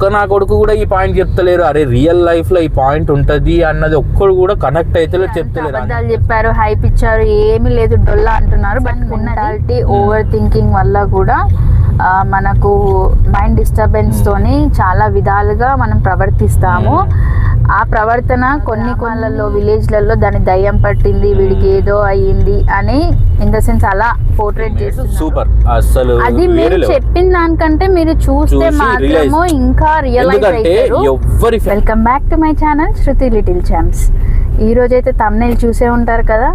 ఒక్క నా కొడుకు కూడా ఈ పాయింట్ చెప్తలేరు. అరే రియల్ లైఫ్లో ఈ పాయింట్ ఉంటది అన్నది ఒక్కడు కూడా కనెక్ట్ అయితే చెప్తలేరు. అబద్ధాలు చెప్పారు హైప్ ఇచ్చారు ఏమీ లేదు డొల్లా అంటున్నారు. బట్ మెంటాలిటీ ఓవర్ థింకింగ్ వల్ల కూడా మనకు మైండ్ డిస్టర్బెన్స్ తోని చాలా విధాలుగా మనం ప్రవర్తిస్తాము. ఆ ప్రవర్తన కొన్ని కొన్లలో విలేజ్లలో దాని దయ్యం పట్టింది వీడికి ఏదో అయ్యింది అని ఇన్ ద సెన్స్ అలా పోర్ట్రేట్ చేస్తున్నారు. సూపర్ అసలు అది మీరు. చెప్పిన దానికంటే మీరు చూస్తే చూసి మాత్రము realize. Realize welcome back to my channel Shruti little champs ఈ రోజు అయితే తమ్నేల్ చూసే ఉంటారు కదా?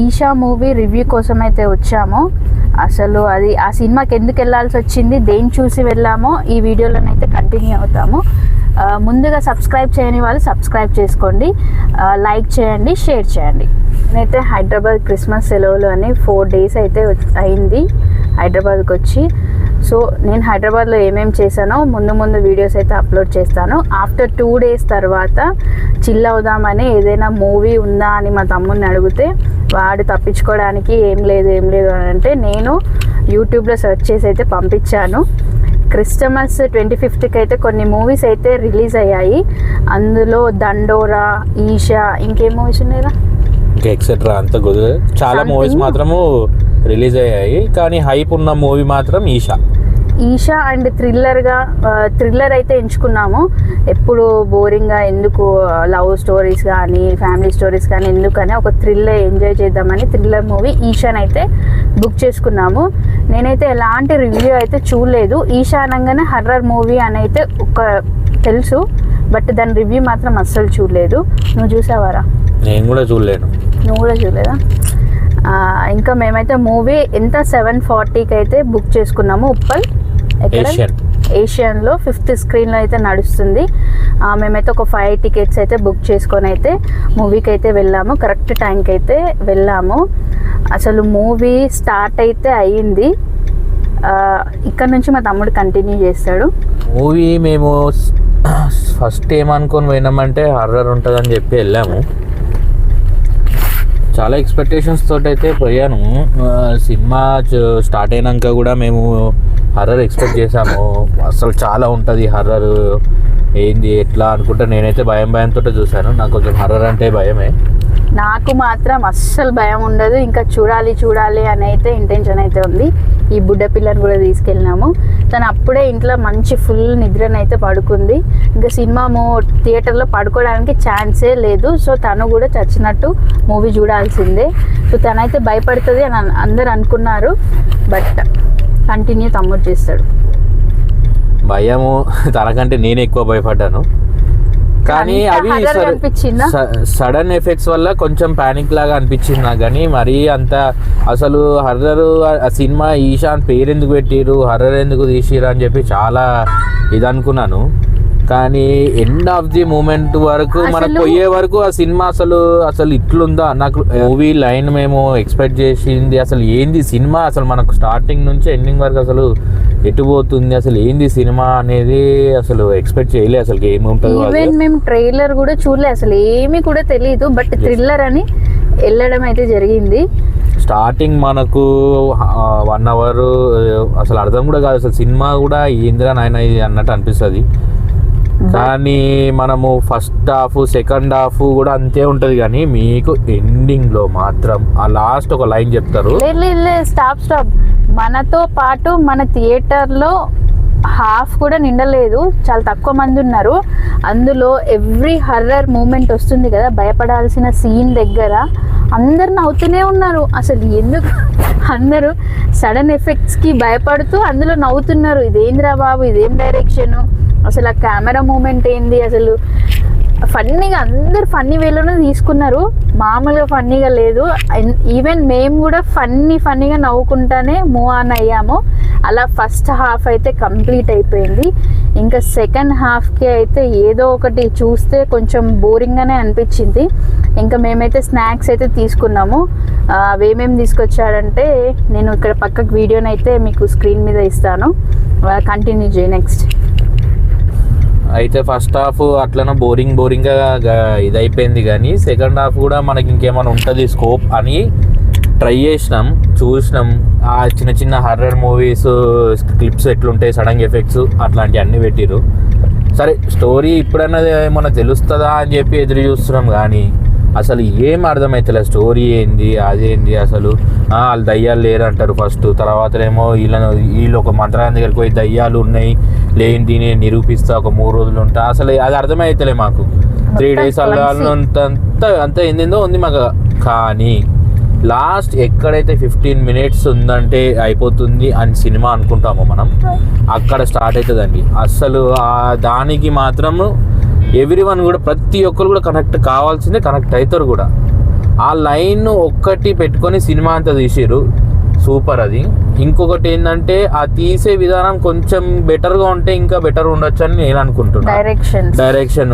ఈషా మూవీ రివ్యూ కోసం అయితే వచ్చాము. అసలు అది ఆ సినిమాకి ఎందుకు వెళ్ళాల్సి వచ్చింది దేని చూసి వెళ్ళామో ఈ వీడియోలోనైతే కంటిన్యూ అవుతాము. ముందుగా సబ్స్క్రైబ్ చేయని వాళ్ళు సబ్స్క్రైబ్ చేసుకోండి. లైక్ చేయండి షేర్ చేయండి. నేనైతే హైదరాబాద్ క్రిస్మస్ సెలవులు అని ఫోర్ డేస్ అయితే అయింది. హైదరాబాద్కి వచ్చి. సో నేను హైదరాబాద్లో ఏమేమి చేశానో ముందు ముందు వీడియోస్ అయితే అప్లోడ్ చేస్తాను. ఆఫ్టర్ టూ డేస్ తర్వాత చిల్ అవుదామని ఏదైనా మూవీ ఉందా అని మా తమ్ముడిని అడిగితే వాడు తప్పించుకోవడానికి ఏం లేదు ఏం లేదు అని అంటే నేను యూట్యూబ్లో సెర్చ్ చేసి అయితే పంపించాను. క్రిస్టమస్ ట్వంటీ ఫిఫ్త్కి అయితే కొన్ని మూవీస్ అయితే రిలీజ్ అయ్యాయి. అందులో దండోరా ఈషా ఇంకేం మూవీస్ ఉన్నాయిరా ఇంకా ఎక్సెట్రా అంత కుదరదు చాలా. మూవీస్ మాత్రము రిలీజ్ అయ్యాయి కానీ హైప్ ఉన్న మూవీ మాత్రం ఈషా. ఈషా అండ్ థ్రిల్లర్గా థ్రిల్లర్ అయితే ఎంచుకున్నాము. ఎప్పుడు బోరింగ్గా ఎందుకు లవ్ స్టోరీస్ కానీ ఫ్యామిలీ స్టోరీస్ కానీ ఎందుకని ఒక థ్రిల్లర్ ఎంజాయ్ చేద్దామని థ్రిల్లర్ మూవీ ఈషాన్ అయితే బుక్ చేసుకున్నాము. నేనైతే ఎలాంటి రివ్యూ అయితే చూడలేదు. ఈషా అనగానే హర్రర్ మూవీ అని అయితే ఒక తెలుసు బట్ దాని రివ్యూ మాత్రం అస్సలు చూడలేదు. నువ్వు చూసావారా? నేను కూడా చూడలేను. నువ్వు కూడా చూడలేదా? ఇంకా మేమైతే మూవీ ఎంత సెవెన్ ఫార్టీకి అయితే బుక్ చేసుకున్నాము ఉప్పల్. ఎక్కడ? ఏషియన్ ఏషియన్లో ఫిఫ్త్ స్క్రీన్లో అయితే నడుస్తుంది. మేమైతే ఒక ఫైవ్ టికెట్స్ అయితే బుక్ చేసుకొని అయితే మూవీకి అయితే వెళ్ళాము. కరెక్ట్ టైంకి అయితే వెళ్ళాము. అసలు మూవీ స్టార్ట్ అయితే అయ్యింది. ఇక్కడ నుంచి మా తమ్ముడు కంటిన్యూ చేస్తాడు. మూవీ మేము ఫస్ట్ ఏమనుకొని పోయినామంటే హర్రర్ ఉంటుందని చెప్పి వెళ్ళాము. చాలా ఎక్స్పెక్టేషన్స్ తోటి అయితే పోయాను సినిమా స్టార్ట్ అయినాక కూడా మేము హర్రర్ ఎక్స్పెక్ట్ చేసాము అసలు చాలా ఉంటుంది హర్రర్ ఏంది ఎట్లా అనుకుంటే నేనైతే భయం భయంతో చూశాను. నాకు కొంచెం హర్రర్ అంటే భయమే. నాకు మాత్రం అస్సలు భయం ఉండదు. ఇంకా చూడాలి చూడాలి అని అయితే ఇంటెన్షన్ అయితే ఉంది. ఈ బుడ్డ పిల్లని కూడా తీసుకెళ్ళినాము. తను అప్పుడే ఇంట్లో మంచి ఫుల్ నిద్రనైతే పడుకుంది. ఇంకా సినిమా మూ థియేటర్లో పడుకోవడానికి ఛాన్సే లేదు. సో తను కూడా చచ్చినట్టు మూవీ చూడాల్సిందే. సో తనైతే భయపడుతుంది అని అందరు అనుకున్నారు. బట్ కంటిన్యూ తమ్ముడు చేస్తాడు. భయము తనకంటే నేను ఎక్కువ భయపడ్డాను. కానీ అవి? సడన్ ఎఫెక్ట్స్ వల్ల కొంచెం పానిక్ లాగా అనిపించింది నాకు కానీ మరీ అంత అసలు హర్రర్ ఆ సినిమా ఈశాన్ పేరు ఎందుకు పెట్టిరు హర్రర్ ఎందుకు తీసిరు అని చెప్పి చాలా ఇది అనుకున్నాను. కానీ ఎండ్ ఆఫ్ ది మూమెంట్ వరకు మనకు అసలు- పోయే వరకు ఆ సినిమా అసలు అసలు ఇట్లుందా? నాకు మూవీ లైన్ మేము ఎక్స్పెక్ట్ చేసింది అసలు ఏంది సినిమా? అసలు మనకు స్టార్టింగ్ నుంచి ఎండింగ్ వరకు అసలు ఎటు పోతుంది అసలు ఏంది సినిమా అనేది అసలు ఎక్స్పెక్ట్ చేయలే అసలు ఏముంటుందో మేము ట్రైలర్ కూడా చూడలే అసలు ఏమీ కూడా తెలియదు బట్ థ్రిల్లర్ అని వెళ్ళడం అయితే జరిగింది. స్టార్టింగ్ మనకు వన్ అవర్ అసలు అర్థం కూడా కాదు అసలు సినిమా కూడా ఏందిరా నాయన ఇది అన్నట్టు అనిపిస్తుంది. కానీ మనము ఫస్ట్ హాఫ్ సెకండ్ హాఫ్ కూడా అంతే ఉంటుంది కానీ మీకు ఎండింగ్లో మాత్రం ఆ లాస్ట్ ఒక లైన్ చెప్తారు. స్టాప్ స్టాప్ మనతో పాటు మన థియేటర్లో హాఫ్ కూడా నిండలేదు. చాలా తక్కువ మంది ఉన్నారు. అందులో ఎవ్రీ హర్రర్ మూమెంట్ వస్తుంది కదా భయపడాల్సిన సీన్ దగ్గర. అందరు నవ్వుతూనే ఉన్నారు. అసలు ఎందుకు అందరూ సడన్ ఎఫెక్ట్స్కి భయపడుతూ అందులో నవ్వుతున్నారు. ఇదేంద్రా బాబు? ఇదేం డైరెక్షన్? అసలు ఆ కెమెరా మూమెంట్ ఏంది? అసలు ఫన్నీగా అందరు ఫన్నీ వేలోనే తీసుకున్నారు. మామూలుగా ఫన్నీగా లేదు. ఈవెన్ మేము కూడా ఫన్నీ ఫన్నీగా నవ్వుకుంటానే మూవ్ ఆన్ అయ్యాము. అలా ఫస్ట్ హాఫ్ అయితే కంప్లీట్ అయిపోయింది. ఇంకా సెకండ్ హాఫ్కి అయితే ఏదో ఒకటి చూస్తే కొంచెం బోరింగ్గానే అనిపించింది. ఇంకా మేమైతే స్నాక్స్ అయితే తీసుకున్నాము. అవేమేమి తీసుకొచ్చాడంటే నేను ఇక్కడ పక్కకు వీడియోని అయితే మీకు స్క్రీన్ మీద ఇస్తాను. కంటిన్యూ చేయి నెక్స్ట్. అయితే ఫస్ట్ హాఫ్ అట్లనే బోరింగ్ బోరింగ్గా ఇదైపోయింది ఇది అయిపోయింది కానీ సెకండ్ హాఫ్ కూడా మనకి ఇంకేమైనా ఉంటుంది స్కోప్ అని ట్రై చేసినాం చూసినాం. ఆ చిన్న చిన్న హర్రర్ మూవీస్ క్లిప్స్ ఎట్లుంటాయి సడన్ ఎఫెక్ట్స్ అట్లాంటివి అన్నీ పెట్టిరు సరే స్టోరీ ఇప్పుడన్నా ఏమన్నా తెలుస్తుందా అని చెప్పి ఎదురు చూస్తున్నాం. కానీ అసలు ఏం అర్థమవుతలేదు స్టోరీ ఏంది అదేంది అసలు? వాళ్ళు దయ్యాలు లేరు అంటారు ఫస్ట్ తర్వాత ఏమో వీళ్ళను వీళ్ళు ఒక మంత్రాన్ని దగ్గరికి పోయి దయ్యాలు ఉన్నాయి లేని నేను నిరూపిస్తా ఒక మూడు రోజులు ఉంటా. అసలు అది అర్థమవుతలే మాకు. Three days. అంత అంత ఏందేందో ఉంది మాకు. కానీ లాస్ట్ ఎక్కడైతే ఫిఫ్టీన్ మినిట్స్ ఉందంటే అయిపోతుంది అని సినిమా అనుకుంటామో మనం అక్కడ స్టార్ట్ అవుతుందండి అసలు ఆ దానికి మాత్రము ఎవ్రీ వన్ కూడా ప్రతి ఒక్కరు కూడా కనెక్ట్ కావాల్సిందే కనెక్ట్ అవుతారు కూడా. ఆ లైన్ ఒక్కటి పెట్టుకొని సినిమా అంతా తీసిర్రు. సూపర్ అది. ఇంకొకటి ఏంటంటే ఆ తీసే విధానం కొంచెం బెటర్గా ఉంటే ఇంకా బెటర్ ఉండొచ్చు అని నేను అనుకుంటున్నాను డైరెక్షన్ డైరెక్షన్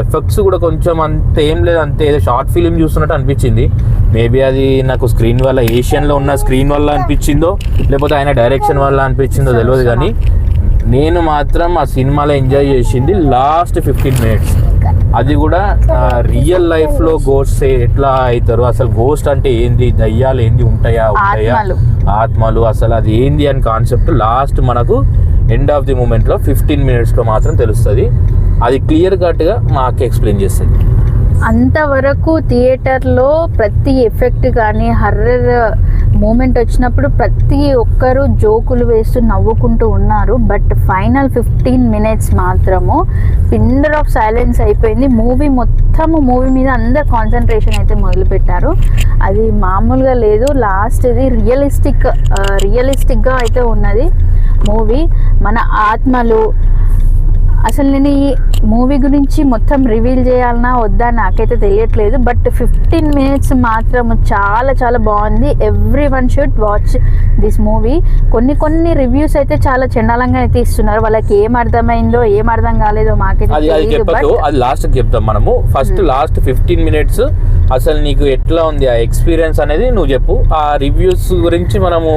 ఎఫెక్ట్స్ కూడా కొంచెం అంత ఏం లేదు అంతే. ఏదో షార్ట్ ఫిలిం చూస్తున్నట్టు అనిపించింది. మేబీ అది నాకు స్క్రీన్ వల్ల ఏషియన్లో ఉన్న స్క్రీన్ వల్ల అనిపించిందో లేకపోతే ఆయన డైరెక్షన్ వల్ల అనిపించిందో తెలియదు కానీ నేను మాత్రం ఆ సినిమాలో ఎంజాయ్ చేసింది లాస్ట్ ఫిఫ్టీన్ మినిట్స్ అది కూడా రియల్ లైఫ్లో గోస్ట్ ఎట్లా అవుతారు అసలు గోస్ట్ అంటే ఏంది దయ్యాలు ఏంది ఉంటాయా ఉంటాయా? ఆత్మలు. అసలు అది ఏంది అని కాన్సెప్ట్ లాస్ట్ మనకు ఎండ్ ఆఫ్ ది మూమెంట్లో ఫిఫ్టీన్ మినిట్స్లో మాత్రం తెలుస్తుంది. అది క్లియర్ కట్గా మాకు ఎక్స్ప్లెయిన్ చేస్తుంది. అంతవరకు థియేటర్లో ప్రతి ఎఫెక్ట్ కానీ హర్రర్ మూమెంట్ వచ్చినప్పుడు ప్రతి ఒక్కరు జోకులు వేస్తూ నవ్వుకుంటూ ఉన్నారు. బట్ ఫైనల్ ఫిఫ్టీన్ మినిట్స్ మాత్రము పిండర్ ఆఫ్ సైలెన్స్ అయిపోయింది. మూవీ మొత్తము మూవీ మీద అందరు కాన్సన్ట్రేషన్ అయితే మొదలుపెట్టారు. అది మామూలుగా లేదు. లాస్ట్ ఇది రియలిస్టిక్ రియలిస్టిక్గా uh, అయితే ఉన్నది. మూవీ మన ఆత్మలు అసలు నేను ఈ మూవీ గురించి మొత్తం రివీల్ చేయాలన్నా వద్దా నాకైతే తెలియట్లేదు. బట్ ఫిఫ్టీన్ మినిట్స్ మాత్రం చాలా చాలా బాగుంది. Every one should watch this movie కొన్ని కొన్ని రివ్యూస్ అయితే చాలా చండాలంగా అయితే ఇస్తున్నారు. వాళ్ళకి ఏం అర్థమైందో ఏం అర్థం కాలేదో మాకైతే తెలియదు అది లాస్ట్ చెప్తాం మనము. ఫస్ట్ లాస్ట్ ఫిఫ్టీన్ మినిట్స్ అసలు నీకు ఎట్లా ఉంది ఆ ఎక్స్పీరియన్స్ అనేది నువ్వు చెప్పు. ఆ రివ్యూస్ గురించి మనము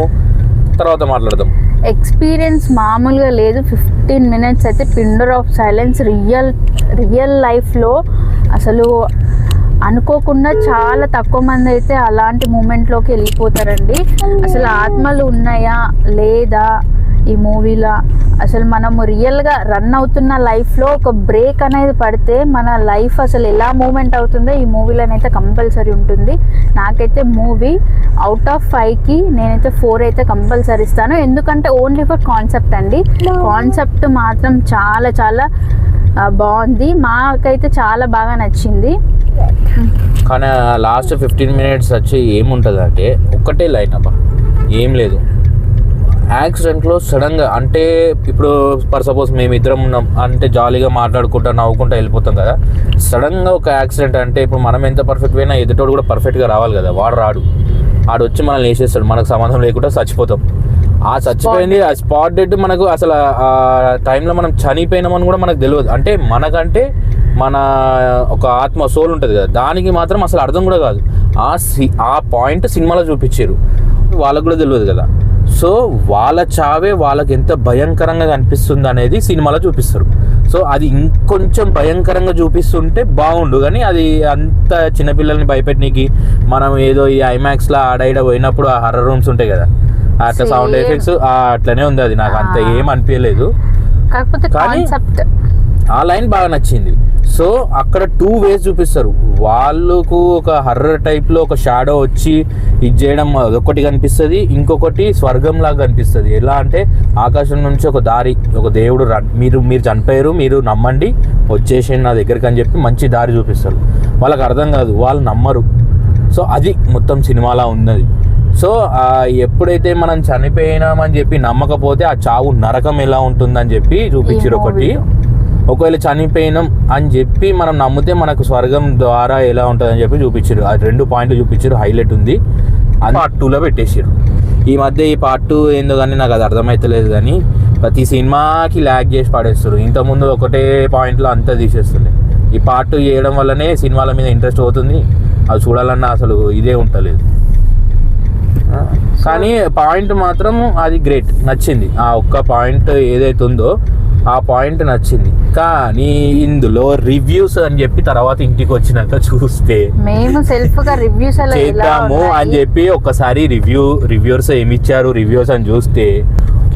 తర్వాత మాట్లాడదాం. ఎక్స్పీరియన్స్ మామూలుగా లేదు. ఫిఫ్టీన్ మినిట్స్ అయితే పిండర్ ఆఫ్ సైలెన్స్ రియల్ రియల్ లైఫ్లో అసలు అనుకోకుండా చాలా తక్కువ మంది అయితే అలాంటి మూమెంట్లోకి వెళ్ళిపోతారండి. అసలు ఆత్మలు ఉన్నాయా? లేదా? ఈ మూవీలో అసలు మనము రియల్గా రన్ అవుతున్న లైఫ్లో ఒక బ్రేక్ అనేది పడితే మన లైఫ్ అసలు ఎలా మూమెంట్ అవుతుందో ఈ మూవీలోనైతే కంపల్సరీ ఉంటుంది. నాకైతే మూవీ అవుట్ ఆఫ్ ఫైవ్కి నేనైతే ఫోర్ అయితే కంపల్సరీ ఇస్తాను. ఎందుకంటే ఓన్లీ ఫర్ కాన్సెప్ట్ అండి. కాన్సెప్ట్ మాత్రం చాలా చాలా బాగుంది. మాకైతే చాలా బాగా నచ్చింది. కానీ లాస్ట్ ఫిఫ్టీన్ మినిట్స్ వచ్చి ఏముంటుంది అంటే ఒక్కటే లైన్ అబ్బా. ఏం లేదు. యాక్సిడెంట్లో సడన్గా అంటే ఇప్పుడు ఫర్ సపోజ్ మేము ఇద్దరం ఉన్నాం అంటే జాలీగా మాట్లాడుకుంటా నవ్వుకుంటా వెళ్ళిపోతాం కదా. సడన్గా ఒక యాక్సిడెంట్ అంటే ఇప్పుడు మనం ఎంత పర్ఫెక్ట్ పోయినా ఎదుటోడు కూడా పర్ఫెక్ట్గా రావాలి కదా వాడు రాడు. ఆడు వచ్చి మనల్ని వేసేస్తాడు మనకు సంబంధం లేకుండా చచ్చిపోతాం. ఆ చచ్చిపోయింది ఆ స్పాట్ డెడ్ మనకు అసలు ఆ టైంలో మనం చనిపోయినామని కూడా మనకు తెలియదు. అంటే మనకంటే మన ఒక ఆత్మ సోల్ ఉంటుంది కదా దానికి మాత్రం అసలు అర్థం కూడా కాదు. ఆ సి ఆ పాయింట్ సినిమాలో చూపించారు. వాళ్ళకు కూడా తెలియదు కదా. సో వాళ్ళ చావే వాళ్ళకి ఎంత భయంకరంగా కనిపిస్తుంది అనేది సినిమాలో చూపిస్తారు సో అది ఇంకొంచెం భయంకరంగా చూపిస్తుంటే బాగుండు కానీ అది అంత చిన్నపిల్లల్ని భయపెట్టనీకి మనం ఏదో ఈ ఐమాక్స్లో ఆడ ఈడ పోయినప్పుడు ఆ హర్రర్ రూమ్స్ ఉంటాయి కదా అట్లా సౌండ్. ఎఫెక్ట్స్ అట్లనే ఉంది అది నాకు అంత. ఏం అనిపించలేదు కాకపోతే కానీ- ఆ లైన్ బాగా నచ్చింది సో అక్కడ టూ వేస్ చూపిస్తారు. వాళ్ళకు ఒక హర్రర్ టైప్లో ఒక షాడో వచ్చి ఇది చేయడం ఒకటి కనిపిస్తుంది ఇంకొకటి స్వర్గంలాగా కనిపిస్తుంది. ఎలా అంటే ఆకాశం నుంచి ఒక దారి ఒక దేవుడు మీరు మీరు చనిపోయారు మీరు నమ్మండి వచ్చేసేయండి నా దగ్గరికి అని చెప్పి మంచి దారి చూపిస్తారు. వాళ్ళకి అర్థం కాదు వాళ్ళు నమ్మరు. సో అది మొత్తం సినిమాలా ఉన్నది. సో ఎప్పుడైతే మనం చనిపోయినామని చెప్పి నమ్మకపోతే ఆ చావు నరకం ఎలా ఉంటుందని చెప్పి చూపించారు ఒకటి. ఒకవేళ చనిపోయినాం అని చెప్పి మనం నమ్మితే మనకు స్వర్గం ద్వారా ఎలా ఉంటుందని చెప్పి చూపించారు. ఆ రెండు పాయింట్లు చూపించారు. హైలైట్ ఉంది. అది పార్ట్ టూలో పెట్టేసారు ఈ మధ్య ఈ పార్ట్ టూ ఏందో కానీ నాకు అది అర్థమైతలేదు కానీ ప్రతి సినిమాకి ల్యాగ్ చేసి పడేస్తారు ఇంతకుముందు ఒకటే పాయింట్లో అంతా తీసేస్తుండే. ఈ పార్ట్ టూ చేయడం వల్లనే సినిమాల మీద ఇంట్రెస్ట్ అవుతుంది అది చూడాలన్నా అసలు ఇదే ఉంటలేదు. కానీ పాయింట్ మాత్రం అది గ్రేట్ నచ్చింది. ఆ ఒక్క పాయింట్ ఏదైతే ఉందో ఆ పాయింట్ నచ్చింది. కానీ ఇందులో రివ్యూస్ అని చెప్పి తర్వాత ఇంటికి వచ్చినాక చూస్తే మేము సెల్ఫ్గా రివ్యూస్ చేద్దాము అని? చెప్పి ఒక్కసారి రివ్యూ రివ్యూర్స్ ఏమి ఇచ్చారు రివ్యూస్ అని చూస్తే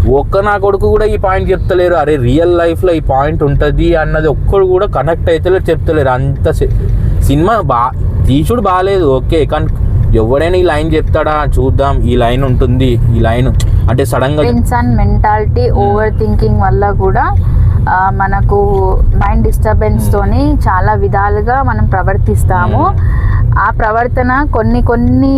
ఒక్క నా కొడుకు కూడా ఈ పాయింట్ చెప్తలేరు. అరే రియల్ లైఫ్లో ఈ పాయింట్ ఉంటుంది అన్నది ఒక్కడు కూడా కనెక్ట్ అవుతలేరు చెప్తలేరు. అంత సినిమా బా తీసుడు బాగాలేదు ఓకే. కానీ ఎవడైనా ఈ లైన్ చెప్తాడా? చూద్దాం. ఈ లైన్ ఉంటుంది. ఈ లైన్ అంటే సడన్గా ఇన్సాన్ మెంటాలిటీ ఓవర్ థింకింగ్ వల్ల కూడా మనకు మైండ్ డిస్టర్బెన్స్ తోని చాలా విధాలుగా మనం ప్రవర్తిస్తాము. ఆ ప్రవర్తన కొన్ని కొన్ని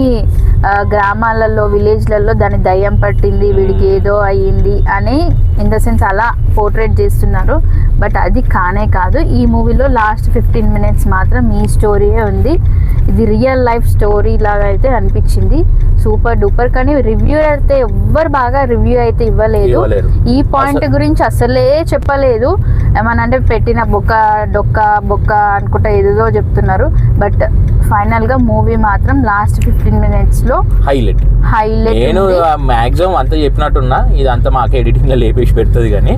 గ్రామాలలో విలేజ్లలో దాని దయ్యం పట్టింది వీడికి ఏదో అయ్యింది అని ఇన్ ద సెన్స్ అలా పోర్ట్రేట్ చేస్తున్నారు. బట్ అది కానే కాదు. ఈ మూవీలో లాస్ట్ ఫిఫ్టీన్ మినిట్స్ మాత్రం ఈ స్టోరీయే ఉంది. ఇది రియల్ లైఫ్ స్టోరీ లాగా అయితే అనిపించింది. సూపర్ డూపర్ కానీ రివ్యూ అయితే ఎవ్వరు బాగా రివ్యూ అయితే ఇవ్వలేదు. ఈ పాయింట్ గురించి అసలే చెప్పలేదు. ఏమనంటే పెట్టిన బొక్క డొక్క బొక్క అనుకుంటా ఏదేదో చెప్తున్నారు. బట్ ఫైనల్గా మూవీ మాత్రం లాస్ట్ ఫిఫ్టీన్ మినిట్స్లో హైలైట్ హైలైట్ నేను మ్యాక్సిమం అంతా చెప్పినట్టున్నా ఇదంతా మాకు ఎడిటింగ్లో లేపేసి పెడుతుంది కానీ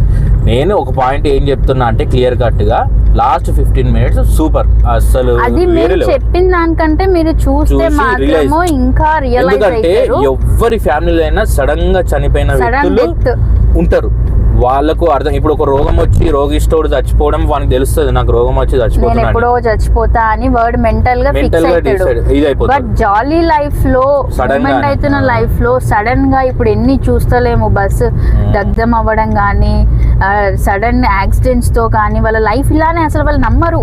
నేను ఒక పాయింట్ ఏం చెప్తున్నా అంటే క్లియర్ కట్గా లాస్ట్ ఫిఫ్టీన్ మినిట్స్ సూపర్. అసలు అది మీరు. చెప్పిన దానికంటే మీరు చూస్తే చూసి మాత్రము ఇంకా రియలైజ్ ఎందుకంటే ఎవ్వరి ఫ్యామిలీలో అయినా సడన్గా చనిపోయిన వ్యక్తులు ఉంటారు. వాళ్ళకు అర్థం ఇప్పుడు ఒక రోగం వచ్చి రోగిష్టోడు చచ్చిపోవడం వానికి తెలుస్తుంది. నాకు రోగం వచ్చి నేను చచ్చిపోతున్నా ఎప్పుడో చచ్చిపోతా అని వర్డ్ మెంటల్గా మెంటల్ ఫిక్స్గా బట్ జాలీ లైఫ్లో గానే. అవుతున్న. లైఫ్లో సడన్గా ఇప్పుడు ఎన్ని చూస్తలేము. బస్ దగ్ధం అవ్వడం కానీ సడన్ యాక్సిడెంట్స్తో కానీ వాళ్ళ లైఫ్ ఇలానే అసలు వాళ్ళు నమ్మరు.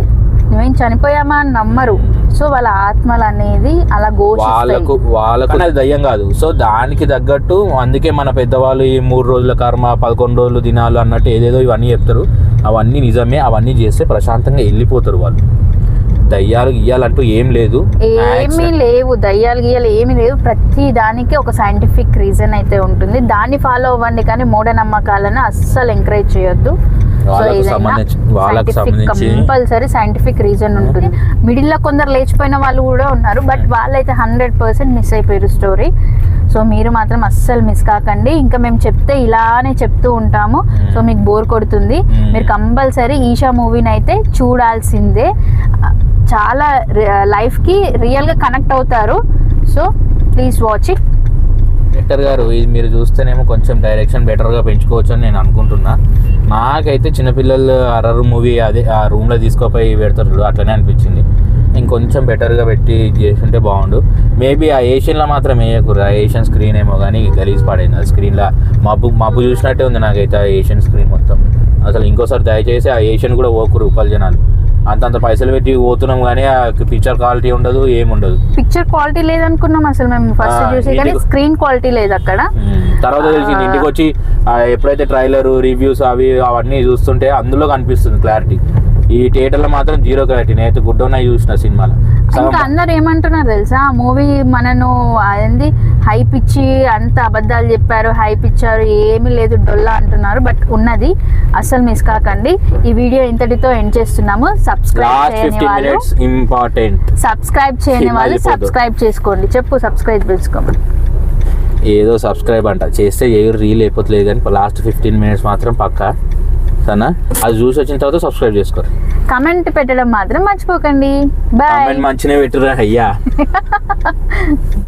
నువ్వేం చనిపోయామా అని నమ్మరు. సో వాళ్ళ ఆత్మలు అనేది అలా వాళ్ళకు వాళ్ళకు అది దయ్యం కాదు. సో దానికి తగ్గట్టు అందుకే మన పెద్దవాళ్ళు ఈ మూడు రోజుల కర్మ పదకొండు రోజులు దినాలు అన్నట్టు ఏదేదో ఇవన్నీ చెప్తారు. అవన్నీ నిజమే అవన్నీ చేస్తే ప్రశాంతంగా వెళ్ళిపోతారు వాళ్ళు. దయ్యాలు గీయాలంటూ ఏం లేదు. ఏమీ లేవు. దయ్యాలు గీయాలు ఏమీ లేవు. ప్రతి దానికి ఒక సైంటిఫిక్ రీజన్ అయితే ఉంటుంది. దాన్ని ఫాలో అవ్వండి కానీ మూఢనమ్మకాలను అస్సలు ఎంకరేజ్ చేయొద్దు. వాళ్ళకు సంబంధించి వాళ్ళకు సంబంధించి కంపల్సరీ సైంటిఫిక్ రీజన్ ఉంటుంది. మిడిల్లో కొందరు లేచిపోయిన వాళ్ళు కూడా ఉన్నారు బట్ వాళ్ళైతే హండ్రెడ్ పర్సెంట్ మిస్ అయిపోయారు స్టోరీ సో మీరు మాత్రం అస్సలు మిస్ కాకండి. ఇంకా మేము చెప్తే ఇలానే చెప్తూ ఉంటాము. సో మీకు బోర్ కొడుతుంది. Hmm. మీరు కంపల్సరీ ఈషా మూవీని అయితే చూడాల్సిందే. చాలా లైఫ్కి రియల్గా కనెక్ట్ అవుతారు. So please watch it director గారు ఇది మీరు చూస్తేనేమో కొంచెం డైరెక్షన్ బెటర్గా పెంచుకోవచ్చు అని నేను అనుకుంటున్నా. నాకైతే చిన్నపిల్లలు హర్రర్ మూవీ అదే ఆ రూమ్లో తీసుకోపోయి పెడతారు అట్లనే అనిపించింది. ఇంకొంచెం బెటర్గా పెట్టి చేస్తుంటే బాగుండు. మేబీ ఆ ఏషియన్లో మాత్రం వేయకూడదు ఆ ఏషియన్ స్క్రీన్ ఏమో కానీ గలీజ్ పడైంది. ఆ స్క్రీన్లో మబ్బు మబ్బు చూసినట్టే ఉంది నాకైతే ఆ ఏషియన్ స్క్రీన్ మొత్తం. అసలు ఇంకోసారి దయచేసి ఆ ఏషియన్ కూడా ఓకురు రూపాయలు జనాలు. అంతంత పైసలు పెట్టి పోతున్నాం కానీ ఆ పిక్చర్ క్వాలిటీ ఉండదు ఏముండదు పిక్చర్ క్వాలిటీ లేదనుకున్నాం అసలు మేము ఫస్ట్ చూసి కానీ స్క్రీన్ క్వాలిటీ లేదు అక్కడ. తర్వాత తెలిసింది. ఇంటికి వచ్చి ఎప్పుడైతే ట్రైలర్ రివ్యూస్ అవి అవన్నీ చూస్తుంటే అందులో కనిపిస్తుంది క్లారిటీ ఈ థియేటర్లో మాత్రం జీరో క్లారిటీ నేనైతే గుడ్ ఉన్నాయి చూసిన సినిమాలో. ఇంకా అందరు ఏమంటున్నారు తెలుసా? మూవీ మనను అదేంది హైప్ ఇచ్చి అంత అబద్ధాలు చెప్పారు హైప్ ఇచ్చారు ఏమీ లేదు డొల్లా అంటున్నారు. బట్ ఉన్నది అస్సలు మిస్ కాకండి. ఈ వీడియో ఇంతటితో ఎండ్ చేస్తున్నాము. సబ్స్క్రైబ్ చేయని వాళ్ళు ఇంపార్టెంట్ సబ్స్క్రైబ్ చేయని వాళ్ళు. సబ్స్క్రైబ్ చేసుకోండి. చెప్పు సబ్స్క్రైబ్ చేసుకోమని. ఏదో సబ్స్క్రైబ్ అంట. చేస్తే ఏ రీల్ అయిపోతలేదు కానీ లాస్ట్ ఫిఫ్టీన్ మినిట్స్ మాత్రం పక్కా. సరేనా అది చూసి వచ్చిన తర్వాత సబ్స్క్రైబ్ చేసుకోరు. కమెంట్ పెట్టడం మాత్రం మర్చిపోకండి. బాయ్. కామెంట్ మంచిగా పెట్టురా అయ్యా.